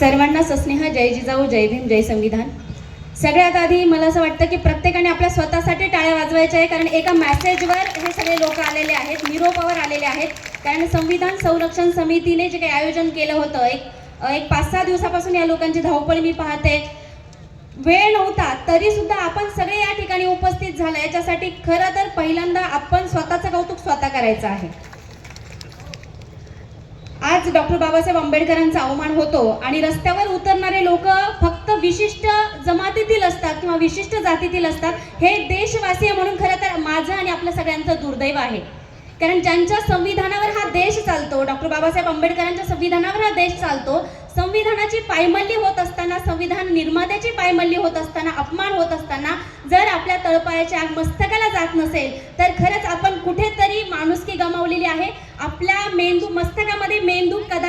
सर्वांना सस्नेह जय जिजाऊ जय भीम जय संविधान. सगळ्यात आधी मला असं वाटतं की प्रत्येकाने आपल्या स्वतःसाठी टाळ्या वाजवायच्या आहे कारण एका मॅसेजवर हे सगळे लोक आलेले आहेत निरोपावर आलेले आहेत. कारण संविधान संरक्षण समितीने जे काही आयोजन केलं होतं एक एक पाच सहा दिवसापासून या लोकांची धावपळ मी पाहते. वेळ नव्हता तरी सुद्धा आपण सगळे या ठिकाणी उपस्थित झालं. याच्यासाठी खरं तर पहिल्यांदा आपण स्वतःचं कौतुक स्वतः करायचं आहे. आज डॉक्टर बाबासाहेब आंबेडकरांचा अवमान होतो आणि रस्त्यावर उतरणारे लोक फक्त विशिष्ट जमातीतील असतात किंवा विशिष्ट जातीतील असतात हे देशवासीय म्हणून खरं तर माझं आणि आपलं सगळ्यांचं दुर्दैव आहे. कारण ज्यांच्या संविधानावर हा देश चालतो डॉक्टर बाबासाहेब आंबेडकरांच्या संविधानावर हा देश चालतो संविधानाची पायमल्ली होत असताना संविधान निर्मात्याची पायमल्ली होत असताना अपमान होत असताना जर आपल्या तळपायाच्या आग मस्तकाला जात नसेल तर खरंच आपण कुठेतरी माणुसकी गमावलेली आहे. आपल्या मेंदू मस्तकामध्ये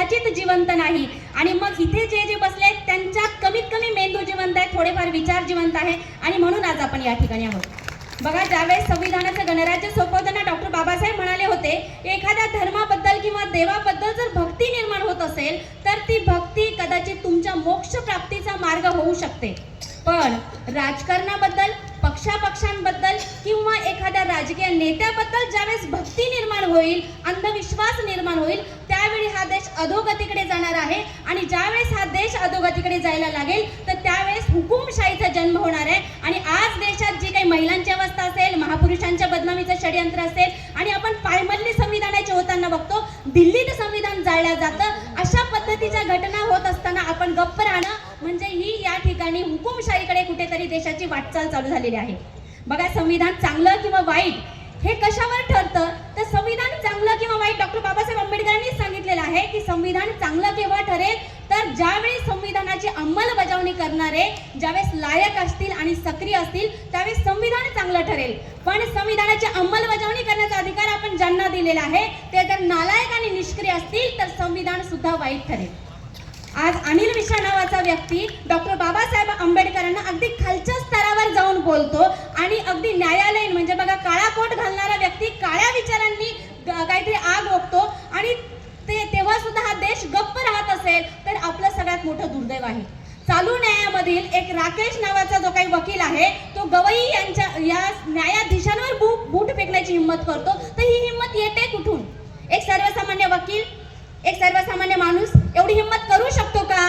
कदाचित जिवंत नाही. आणि मग इथे जे जे बसले आहेत त्यांच्यात कमीत कमी मेंदू जिवंत आहे थोडेफार विचार जिवंत आहे. आणि म्हणून आज आपण या ठिकाणी आहोत. बघा ज्यावेळेस संविधानाचं गणराज्य सोपवताना डॉक्टर बाबासाहेब म्हणाले होते एखाद्या धर्माबद्दल किंवा देवाबद्दल जर भक्ती निर्माण होत असेल तर ती भक्ती कदाचित तुमच्या मोक्ष प्राप्तीचा मार्ग होऊ शकते. पण राजकारणाबद्दल पक्षापक्षांबद्दल किंवा एखाद्या राजकीय नेत्याबद्दल ज्यावेळेस भक्ती निर्माण होईल अंधविश्वास निर्माण होईल हा देश अधोगतीकडे जाणार आहे आणि ज्यावेळेस हा देश अधोगतीकडे जायला लागेल तर त्यावेळेस हुकुमशाहीचा जन्म होणार आहे. आणि आज देशात जी काही महिलांची अवस्था असेल महापुरुषांच्या बदनामीचं षडयंत्र असेल आणि आपण पायमल्ली संविधानाचे होताना बघतो दिल्लीत संविधान जाळलं जातं अशा पद्धतीच्या घटना होत असताना आपण गप्प राहणं म्हणजे ही या ठिकाणी हुकुमशाहीकडे कुठेतरी देशाची वाटचाल चालू झालेली आहे. बघा संविधान चांगलं किंवा वाईट हे कशावर ठरतं? तर संविधान चांगलं किंवा वाईट डॉक्टर बाबासाहेब आंबेडकरांनी सांगितलेलं आहे की संविधान चांगलं केव्हा ठरेल? तर ज्यावेळी संविधानाची अंमलबजावणी करणारे ज्यावेळेस लायक असतील आणि सक्रिय असतील त्यावेळेस संविधान चांगलं ठरेल. पण संविधानाची अंमलबजावणी करण्याचा अधिकार आपण ज्यांना दिलेला आहे ते जर नालायक आणि निष्क्रिय असतील तर संविधान सुद्धा वाईट ठरेल. आज अनिल मिश्रा नावाचा व्यक्ती डॉक्टर बाबासाहेब आंबेडकरांना अगदी खालच्या स्तरावर जाऊन बोलतो आणि अगदी न्यायालयीन म्हणजे बघा काळा कोट घालणारा व्यक्ती काळ्या विचारांनी काहीतरी आग ओकतो आणि ते तेव्हा सुद्धा हा देश गप्प राहत असेल तर आपलं सगळ्यात मोठं दुर्दैव आहे. चालू न्यायामधील एक राकेश नावाचा जो काही वकील आहे तो गवई यांच्या या न्यायाधीशांवर बूट बूट फेकण्याची हिंमत करतो. तर ही हिंमत येते कुठून? एक सर्वसामान्य वकील एक सर्वसामान्य माणूस एवढी हिंमत करू शकतो का?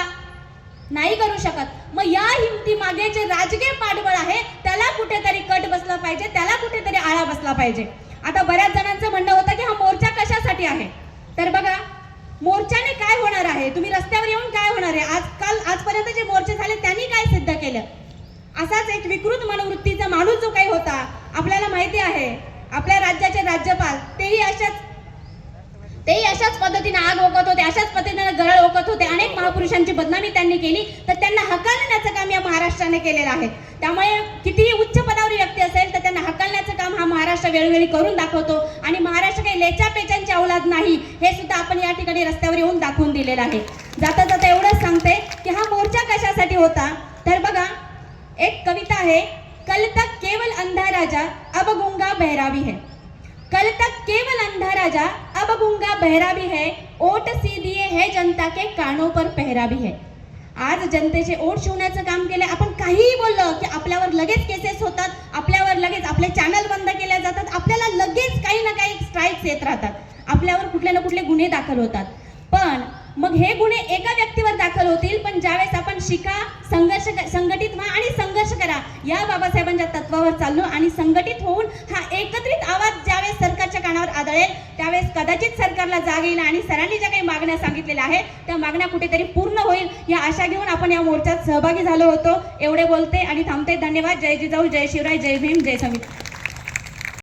नाही करू शकत. मग या हिमती मागे जे राजकीय पाठबळ आहे त्याला कुठेतरी कट बसला पाहिजे त्याला कुठेतरी आळा बसला पाहिजे. आता बऱ्याच जणांचं म्हणणं होतं की हा मोर्चा कशासाठी आहे? तर बघा मोर्चाने काय होणार आहे? तुम्ही रस्त्यावर येऊन काय होणार आहे? आजकाल आजपर्यंत जे मोर्चे झाले त्यांनी काय सिद्ध केलं? असाच एक विकृत मनोवृत्तीचा माणूस जो काही होता आपल्याला माहिती आहे आपल्या राज्याचे राज्यपाल तेही अशाच तेही अशाच पद्धतीने आग ओकत होते अशाच पद्धतीने गरळ ओकत होते अनेक महापुरुषांची बदनामी त्यांनी केली तर त्यांना हक्क महाराष्ट्राने आहे. त्यामुळे कितीही उच्च पदावरील व्यक्ती असेल तर त्यांना हकलण्याचं काम हा महाराष्ट्र वेळोवेळी करून दाखवतो. आणि महाराष्ट्र काही लेच्या पेचांची औलाद नाही हे सुद्धा आपण या ठिकाणी रस्त्यावर येऊन दाखवून दिलेलं आहे. जाता जाता एवढंच सांगते की हा मोर्चा कशासाठी होता? तर बघा एक कविता आहे कल तक केवल अंधा राजा अब गुंगा बहरा भी है. कल तक केवल अंधा राजा अब गुंगा बहरा भी है ओट सी दिए है जनता के कानों पर पहरा भी है. आज जनतेचे ओट शिवण्याचं काम केलं आपण काहीही बोललं की आपल्यावर लगेच केसेस होतात आपल्यावर लगेच आपले चॅनल बंद केले जातात आपल्याला लगेच काही ना काही स्ट्राईक्स येत राहतात. आपल्यावर कुठले ना कुठले गुन्हे दाखल होतात. पण मग हे गुन्हे एका व्यक्तीवर दाखल होतील पण ज्यावेळेस आपण शिका संघर्ष संघटित व्हा आणि संघर्ष करा या बाबासाहेबांच्या तत्वावर चाललो आणि संघटित होऊन हा एकत्रित आवाज आदळेल त्यावेळेस कदाचित सरकारला जाग येईल आणि सरांनी ज्या काही मागण्या सांगितलेल्या आहेत त्या मागण्या कुठेतरी पूर्ण होईल या आशा घेऊन आपण या मोर्चात सहभागी झालो होतो. एवढे बोलते आणि थांबते. धन्यवाद. जय जिजाऊ जय शिवराय जय भीम जय समिती.